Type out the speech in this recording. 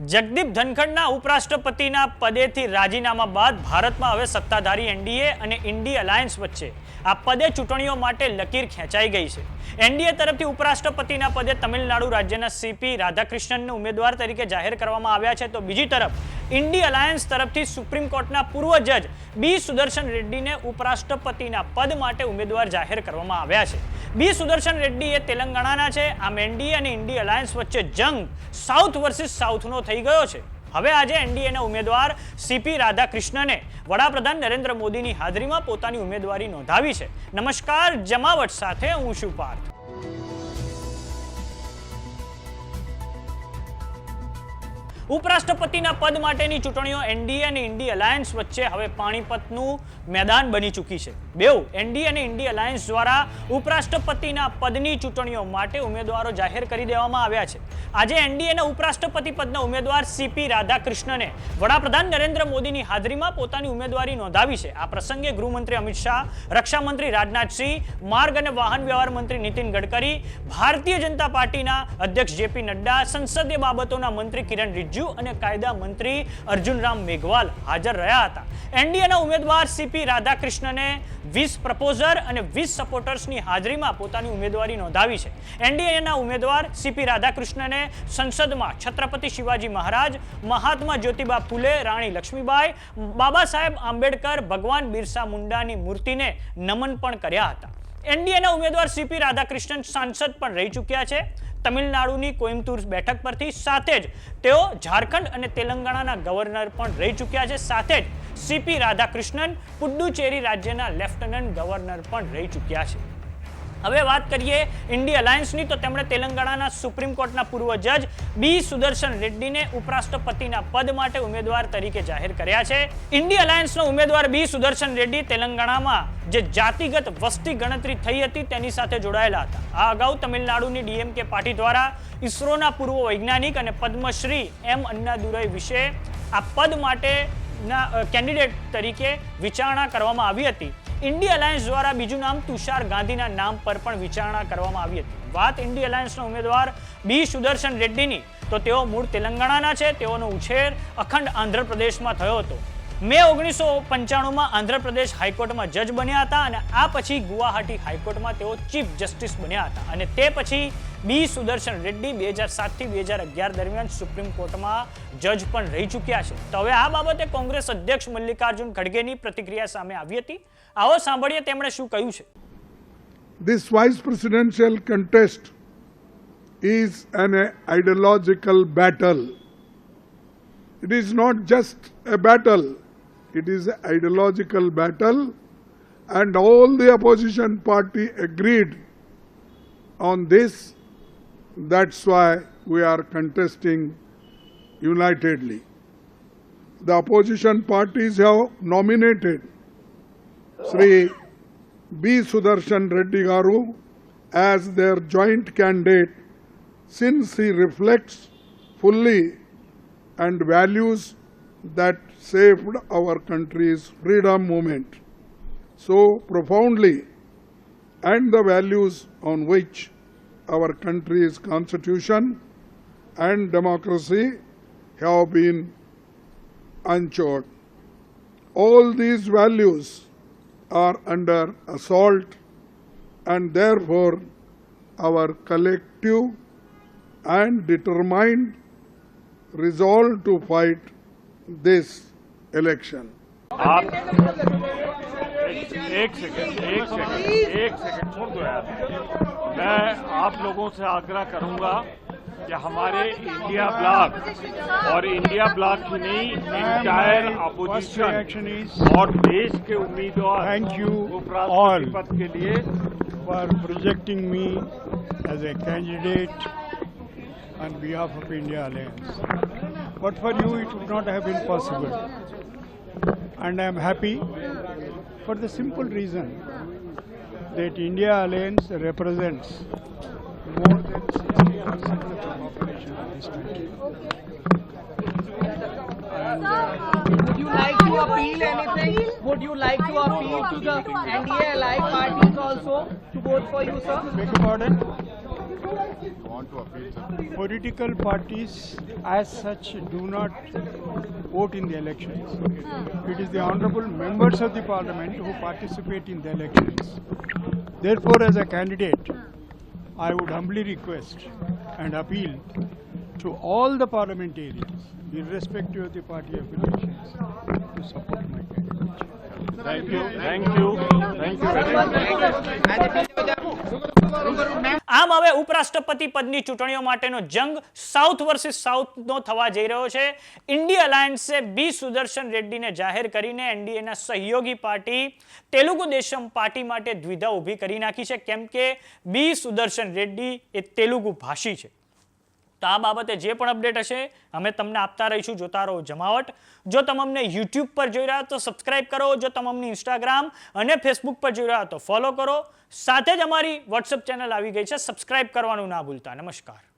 જગદીપ ધનખડના ઉપરાષ્ટ્રપતિના પદેથી રાજીનામા બાદ ભારતમાં હવે સત્તાધારી એનડીએ અને ઇન્ડી અલાયન્સ વચ્ચે આ પદે ચૂંટણીઓ માટે લકીર ખેંચાઈ ગઈ છે. એનડીએ તરફથી ઉપરાષ્ટ્રપતિના પદે તમિલનાડુ રાજ્યના સીપી રાધાકૃષ્ણનને ઉમેદવાર તરીકે જાહેર કરવામાં આવ્યા છે. તો બીજી તરફ, ઇન્ડી અલાયન્સ તરફથી સુપ્રીમ કોર્ટના પૂર્વ જજ બી સુદર્શન રેડ્ડીને ઉપરાષ્ટ્રપતિના પદ માટે ઉમેદવાર જાહેર કરવામાં આવ્યા છે. બી સુદર્શન રેડ્ડી એ તેલંગાણાના છે. આમ એનડીએ અને ઇન્ડી અલાયન્સ વચ્ચે જંગ સાઉથ વર્સિસ સાઉથનો થઈ ગયો છે. હવે આજે એનડીએના ઉમેદવાર સીપી રાધાકૃષ્ણને વડાપ્રધાન નરેન્દ્ર મોદીની હાજરીમાં પોતાની ઉમેદવારી નોંધાવી છે. નમસ્કાર, જમાવટ સાથે હું છું પાર્થ. ઉપરાષ્ટ્રપતિના પદ માટેની ચૂંટણીઓ એનડીએ અને ઇન્ડી અલાયન્સ વચ્ચે હવે પાણીપતનું મેદાન બની ચૂકી છે. બેઉ, એનડીએ અને ઇન્ડી અલાયન્સ દ્વારા ઉપરાષ્ટ્રપતિના પદની ચૂંટણીઓ માટે ઉમેદવારો જાહેર કરી દેવામાં આવ્યા છે. આજે એનડીએના ઉપરાષ્ટ્રપતિ પદના ઉમેદવાર સીપી રાધાકૃષ્ણને વડાપ્રધાન નરેન્દ્ર મોદીની હાજરીમાં પોતાની ઉમેદવારી નોંધાવી છે. આ પ્રસંગે ગૃહમંત્રી અમિત શાહ, રક્ષામંત્રી રાજનાથસિંહ માર્ગ અને વાહન વ્યવહાર મંત્રી નીતિન ગડકરી, ભારતીય જનતા પાર્ટીના અધ્યક્ષ જેપી નડ્ડા, સંસદીય બાબતોના મંત્રી કિરણ રિજ્જુ અને કાયદા મંત્રી અર્જુનરામ મેઘવાલ હાજર રહ્યા હતા. એનડીએના ઉમેદવાર સીપી રાધાકૃષ્ણને વીસ પ્રપોઝર અને વીસ સપોર્ટર્સની હાજરીમાં પોતાની ઉમેદવારી નોંધાવી છે. એનડીએના ઉમેદવાર સીપી રાધાકૃષ્ણને સંસદમાં છત્રપતિ શિવાજી મહારાજ, મહાત્મા જ્યોતિબા ફુલે, રાણી લક્ષ્મીબાઈ, બાબા સાહેબ આંબેડકર, ભગવાન બિરસા મુંડાની મૂર્તિને નમન પણ કર્યા હતા. એનડીએના ઉમેદવાર સીપી રાધાકૃષ્ણન સાંસદ પણ રહી ચૂક્યા છે. તમિલનાડુની કોઇમ્બતુર બેઠક પરથી સાથે જ તેઓ ઝારખંડ અને તેલંગાણાના ગવર્નર પણ રહી ચૂક્યા છે. સાથે જ સીપી રાધાકૃષ્ણન પુડ્ડુચેરી રાજ્યના લેફ્ટનન્ટ ગવર્નર પણ રહી ચૂક્યા છે. હવે વાત કરીએ ઇન્ડી અલાયન્સની, તો તેમણે તેલંગાણાના સુપ્રીમ કોર્ટના પૂર્વ જજ બી સુદર્શન રેડ્ડીને ઉપરાષ્ટ્રપતિના પદ માટે ઉમેદવાર તરીકે જાહેર કર્યા છે. ઇન્ડી અલાયન્સનો ઉમેદવાર બી સુદર્શન રેડ્ડી તેલંગાણામાં જે જાતિગત વસ્તી ગણતરી થઈ હતી તેની સાથે જોડાયેલા હતા. આ અગાઉ તમિલનાડુની ડીએમકે પાર્ટી દ્વારા ઇસરોના પૂર્વ વૈજ્ઞાનિક અને પદ્મશ્રી એમ અન્નાદુરઈ વિશે આ પદ માટેના કેન્ડિડેટ તરીકે વિચારણા કરવામાં આવી હતી. ઇન્ડી અલાયન્સ દ્વારા બીજું નામ તુષાર ગાંધીના નામ પર પણ વિચારણા કરવામાં આવી હતી. વાત ઇન્ડી અલાયન્સના ઉમેદવાર બી સુદર્શન રેડ્ડીની. તો તેઓ મૂળ તેલંગાણાના છે. તેઓનો ઉછેર અખંડ આંધ્રપ્રદેશમાં થયો હતો. મે ઓગણીસો પંચાણુંમાં આંધ્રપ્રદેશ હાઈકોર્ટમાં જજ બન્યા હતા અને આ પછી ગુવાહાટી હાઈકોર્ટમાં તેઓ ચીફ જસ્ટિસ બન્યા હતા. અને તે પછી બી સુદર્શન રેડ્ડી બે હજાર સાતથી બે હજાર અગિયાર દરમિયાન સુપ્રીમ કોર્ટમાં જજ પણ રહી ચૂક્યા છે તો હવે આ બાબતે કોંગ્રેસ અધ્યક્ષ મલ્લિકાર્જુન ખડગેની પ્રતિક્રિયા સામે આવી હતી આવો સાંભળીએ તેમણે શું કહ્યું છે This vice presidential contest is an ideological battle. It is not just a battle, it is an ideological battle, and all the opposition party agreed on this. That's why we are contesting unitedly. The opposition parties have nominated Sri B. Sudarshan Reddy Garu as their joint candidate since he reflects fully and values that saved our country's freedom movement so profoundly and the values on which our country's constitution and democracy have been unchewed. All these values are under assault and therefore our collective and determined resolve to fight this election. आप एक second एक second एक second छोड़ दो यार मैं आप लोगों से आग्रह करूँगा कि हमारे इंडिया ब्लॉक और इंडिया ब्लॉक की नहीं इंटायर अपोजिशन और देश के उम्मीदवार थैंक यू ऑल पद के लिए for projecting me as a candidate on behalf of India alliance but for you it would not have been possible and I am happy for the simple reason that India Alliance represents more than 60% of the population of this country. And uh, Would you like to appeal anything? Would you like to appeal to the NDA allied parties also to vote for you, sir? beg your pardon? Political parties as such do not vote in the elections. Hmm. It is the honorable members of the parliament who participate in the elections. Therefore, as a candidate, I would humbly request and appeal to all the parliamentarians, irrespective of the party affiliations, to support my candidature. આમ હવે ઉપરાષ્ટ્રપતિ પદની ચૂંટણીઓ માટેનો જંગ south versus સાઉથનો થવા જઈ રહ્યો છે. ઇન્ડિયા અલાયન્સે બી સુદર્શન રેડ્ડીને જાહેર કરીને એનડીએના સહયોગી પાર્ટી તેલુગુ દેશમ પાર્ટી માટે દ્વિધા ઊભી કરી નાખી છે. કેમ કે બી સુદર્શન રેડ્ડી એ તેલુગુ ભાષી છે. તો આ બાબતે જે પણ અપડેટ હશે, અમે તમને આપતા રહીશું જોતા રહો જમાવટ. જો તમે અમને યુટ્યુબ પર જોઈ રહ્યા તો સબસ્ક્રાઇબ કરો, જો તમે અમને ઇન્સ્ટાગ્રામ અને ફેસબુક પર જોઈ રહ્યા તો ફોલો કરો. સાથે જ અમારી વોટ્સઅપ ચેનલ આવી ગઈ છે સબસ્ક્રાઇબ કરવાનું ના ભૂલતા. નમસ્કાર.